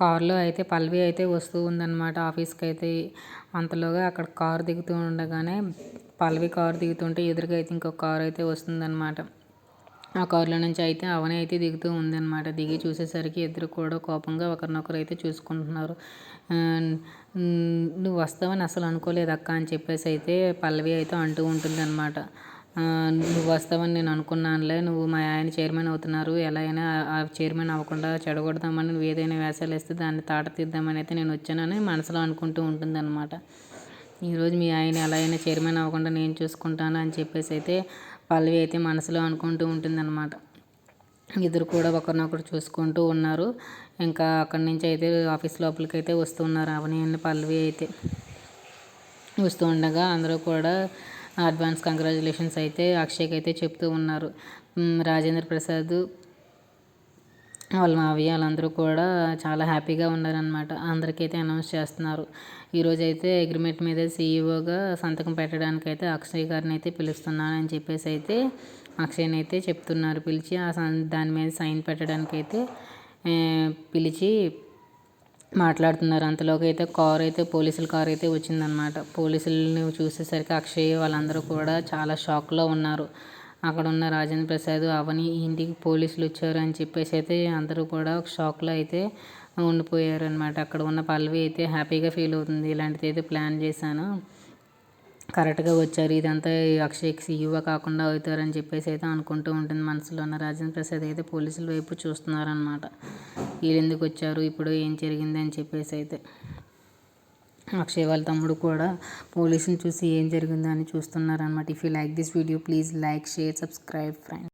కారులో అయితే పల్లవి అయితే వస్తూ ఉందన్నమాట ఆఫీస్కి అయితే అంతలోగా అక్కడ కారు దిగుతూ ఉండగానే పల్లవి కారు దిగుతుంటే ఎదురుగా అయితే ఇంకొక కారు అయితే వస్తుందన్నమాట. ఆ కారులో నుంచి అయితే అవని అయితే దిగుతూ ఉందన్నమాట. దిగి చూసేసరికి ఇద్దరు కూడా కోపంగా ఒకరినొకరు అయితే చూసుకుంటున్నారు. నువ్వు వస్తావని అసలు అనుకోలేదు అక్క అని చెప్పేసి అయితే పల్లవి అయితే అంటూ ఉంటుంది అనమాట నువ్వు వస్తావని నేను అనుకున్నానులే. నువ్వు మా ఆయన చైర్మన్ అవుతున్నారు. ఎలా అయినా ఆ చైర్మన్ అవ్వకుండా చెడగొడదామని నువ్వు ఏదైనా వేషాలు వేస్తే దాన్ని తాట తీద్దామని అయితే నేను వచ్చానని మనసులో అనుకుంటూ ఉంటుందన్నమాట. ఈరోజు మీ ఆయన ఎలా అయినా చైర్మన్ అవ్వకుండా నేను చూసుకుంటాను అని చెప్పేసి అయితే పల్లవి అయితే మనసులో అనుకుంటూ ఉంటుందన్నమాట. ఇద్దరు కూడా ఒకరినొకరు చూసుకుంటూ ఉన్నారు. ఇంకా అక్కడి నుంచి అయితే ఆఫీస్ లోపలికి అయితే వస్తున్నారు. అవని పల్లవి అయితే వస్తూ ఉండగా అందరూ కూడా అడ్వాన్స్ కంగ్రాచులేషన్స్ అయితే అక్షయ్కి అయితే చెప్తూ ఉన్నారు. రాజేంద్ర ప్రసాద్ వాళ్ళ మావయ్య వాళ్ళందరూ కూడా చాలా హ్యాపీగా ఉన్నారనమాట అందరికైతే అనౌన్స్ చేస్తున్నారు. ఈరోజు అయితే అగ్రిమెంట్ మీద సీఈఓగా సంతకం పెట్టడానికి అయితే అక్షయ్ గారిని అయితే పిలుస్తున్నానని చెప్పేసి అయితే అక్షయ్ని అయితే చెప్తున్నారు. పిలిచి ఆ దాని మీద సైన్ పెట్టడానికి అయితే పిలిచి మాట్లాడుతున్నారు. అంతలోకి అయితే కార్ అయితే పోలీసుల కార్ అయితే వచ్చిందనమాట పోలీసులని చూసేసరికి అక్షయ్ వాళ్ళందరూ కూడా చాలా షాక్లో ఉన్నారు. అక్కడ ఉన్న రాజేంద్ర ప్రసాద్ అవని ఇంటికి పోలీసులు వచ్చారు అని చెప్పేసి అయితే అందరూ కూడా షాక్లో అయితే ఉండిపోయారనమాట అక్కడ ఉన్న పల్లవి అయితే హ్యాపీగా ఫీల్ అవుతుంది. ఇలాంటిది అయితే ప్లాన్ చేశాను. కరెక్ట్గా వచ్చారు. ఇదంతా అక్షయ్కి సీఈఓ కాకుండా అవుతారని చెప్పేసి అయితే అనుకుంటూ ఉంటుంది మనసులో ఉన్న రాజేంద్ర ప్రసాద్ అయితే పోలీసుల వైపు చూస్తున్నారనమాట వీళ్ళు ఎందుకు వచ్చారు? ఇప్పుడు ఏం జరిగింది అని చెప్పేసి అయితే. అక్షయ్ వాళ్ళ తమ్ముడు కూడా పోలీసుని చూసి ఏం జరిగిందో అని చూస్తున్నారనమాట if you like this video please like share subscribe friend